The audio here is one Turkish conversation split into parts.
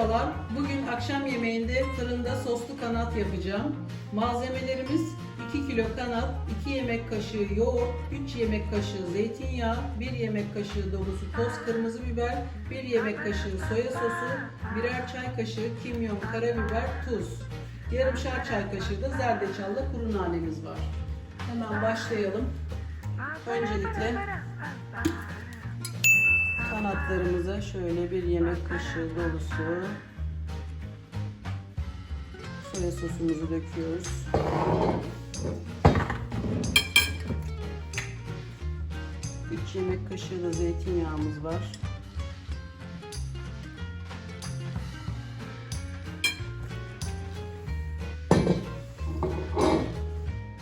Merhabalar. Bugün akşam yemeğinde fırında soslu kanat yapacağım. Malzemelerimiz 2 kilo kanat, 2 yemek kaşığı yoğurt, 3 yemek kaşığı zeytinyağı, 1 yemek kaşığı dolusu toz kırmızı biber, 1 yemek kaşığı soya sosu, birer çay kaşığı kimyon, karabiber, tuz. Yarımşar çay kaşığı da zerdeçalla kuru nanemiz var. Hemen başlayalım. Öncelikle kanatlarımıza şöyle bir yemek kaşığı dolusu soya sosumuzu döküyoruz. Üç yemek kaşığı da zeytinyağımız var.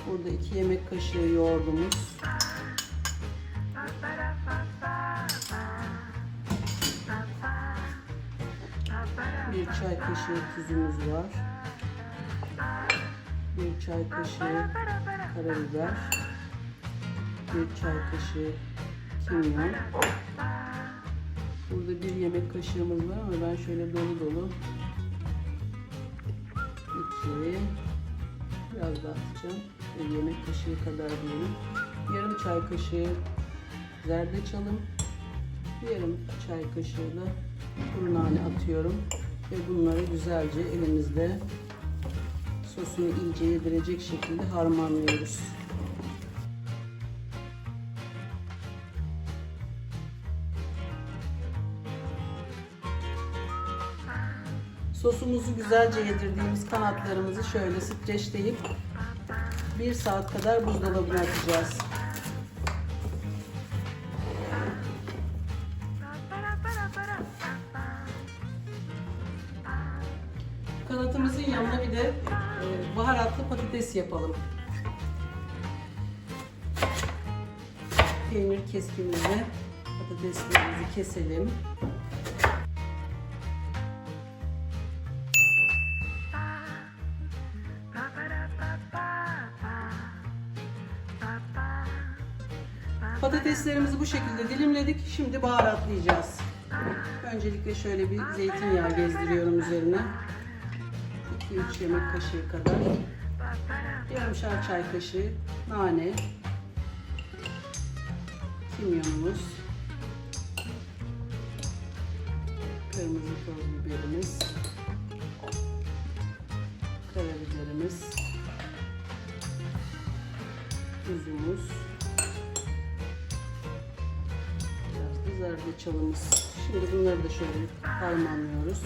Burada iki yemek kaşığı yoğurdumuz. Bir çay kaşığı tuzumuz var. Bir çay kaşığı karabiber. Bir çay kaşığı kimyon. Burada bir yemek kaşığımız var ama ben şöyle dolu dolu iki biraz daha atacağım. Bir yemek kaşığı kadar diyelim. Yarım çay kaşığı zerdeçalım. Yarım çay kaşığı da kuru nane atıyorum ve bunları güzelce elimizde sosunu iyice yedirecek şekilde harmanlıyoruz. Sosumuzu güzelce yedirdiğimiz kanatlarımızı şöyle streçleyip 1 saat kadar buzdolabına atacağız. Kanatımızın yanına bir de e, baharatlı patates yapalım. Peynir keskinimizle patateslerimizi keselim. Patateslerimizi bu şekilde dilimledik. Şimdi baharatlayacağız. Öncelikle şöyle bir zeytinyağı gezdiriyorum üzerine. 2-3 yemek kaşığı kadar. Yarımşar çay kaşığı nane. Kimyonumuz. Kırmızı toz biberimiz. Karabiberimiz. Tuzumuz. Biraz da zerdeçalımız. Şimdi bunları da şöyle harmanlıyoruz.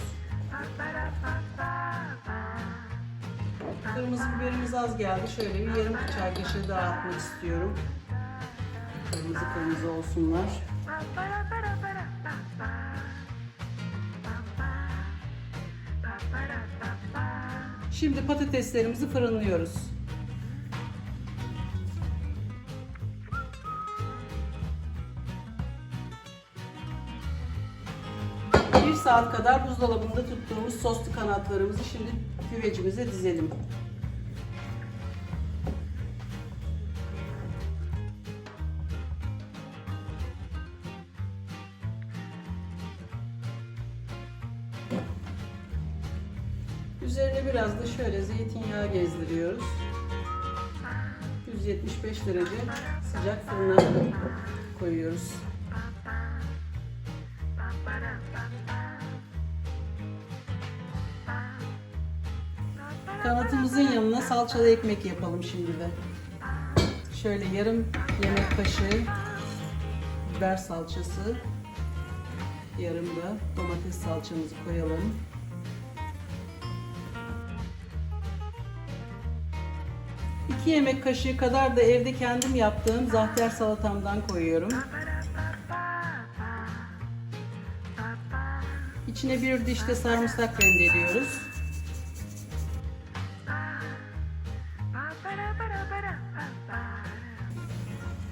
Kırmızı biberimiz az geldi. Şöyle bir yarım çay kaşığı daha atmak istiyorum. Kırmızı kırmızı olsunlar. Şimdi patateslerimizi fırınlıyoruz. Bir saat kadar buzdolabında tuttuğumuz soslu kanatlarımızı şimdi güvecimize dizelim. Üzerine biraz da şöyle zeytinyağı gezdiriyoruz. 175 derece sıcak fırına koyuyoruz. Kanatımızın yanına salçalı ekmek yapalım şimdi de. Şöyle yarım yemek kaşığı biber salçası, yarım da domates salçamızı koyalım. İki yemek kaşığı kadar da evde kendim yaptığım zahter salatamdan koyuyorum. İçine bir diş de sarımsak rendeliyoruz.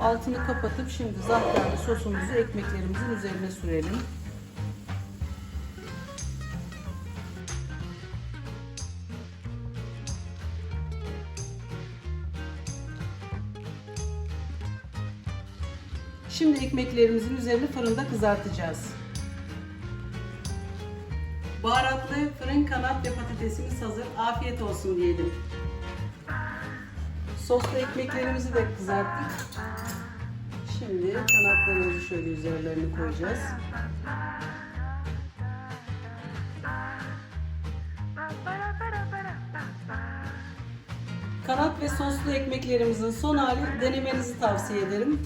Altını kapatıp şimdi zahterli sosumuzu ekmeklerimizin üzerine sürelim. Şimdi ekmeklerimizin üzerini fırında kızartacağız. Baharatlı fırın kanat ve patatesimiz hazır. Afiyet olsun diyelim. Soslu ekmeklerimizi de kızarttık. Şimdi kanatlarımızı şöyle üzerlerine koyacağız. Kanat ve soslu ekmeklerimizin son hali denemenizi tavsiye ederim.